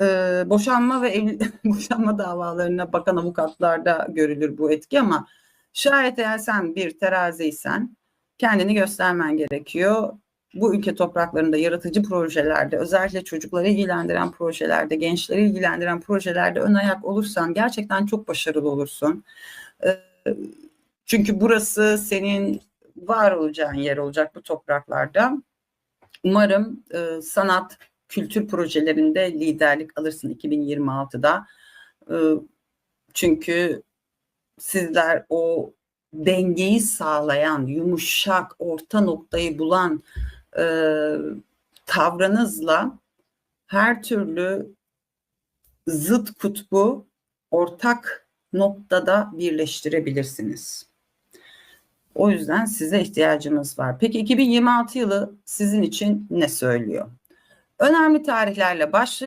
e, boşanma ve evli, boşanma davalarına bakan avukatlarda görülür bu etki ama şayet eğer sen bir teraziysen kendini göstermen gerekiyor. Bu ülke topraklarında yaratıcı projelerde, özellikle çocukları ilgilendiren projelerde, gençleri ilgilendiren projelerde ön ayak olursan gerçekten çok başarılı olursun. E, çünkü burası senin var olacağın yer olacak bu topraklarda. Umarım e, sanat, kültür projelerinde liderlik alırsın 2026'da. E, çünkü sizler o dengeyi sağlayan, yumuşak, orta noktayı bulan e, tavrınızla her türlü zıt kutbu ortak noktada birleştirebilirsiniz. O yüzden size ihtiyacımız var. Peki 2026 yılı sizin için ne söylüyor? Önemli tarihlerle başlayın.